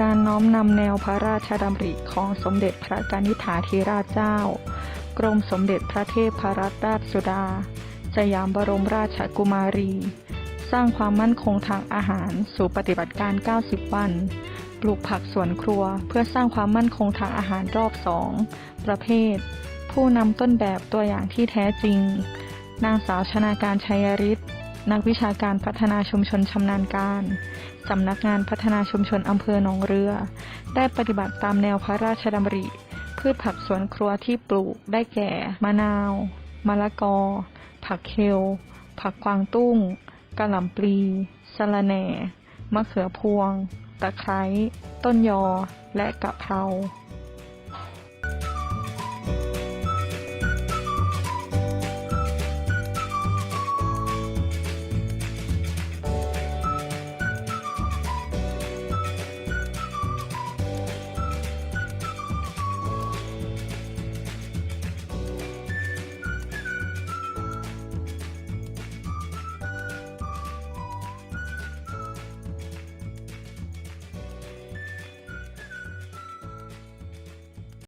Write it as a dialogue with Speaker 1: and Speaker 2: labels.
Speaker 1: การน้อมนำแนวพระราชดำริของสมเด็จพระกนิษฐาธิราชเจ้า กรมสมเด็จพระเทพรัตนราชสุดา สยามบรมราชกุมารี สร้างความมั่นคงทางอาหารสู่ปฏิบัติการ 90 วัน ปลูกผักสวนครัวเพื่อสร้างความมั่นคงทางอาหารรอบสอง ประเภท ผู้นำต้นแบบตัวอย่างที่แท้จริง นางสาวชนาการชัยฤทธิ์ นักวิชาการพัฒนาชุมชนชำนาญการสำนักงานพัฒนาชุมชนอำเภอหนองเรือ ได้ปฏิบัติตามแนวพระราชดำริ พืชผักสวนครัวที่ปลูกได้แก่ มะนาว มะละกอ ผักเคลผักกวางตุ้งกระหล่ำปลีสะระแหน่ มะเขือพวง ตะไคร้ ต้นยอ และกะเพรา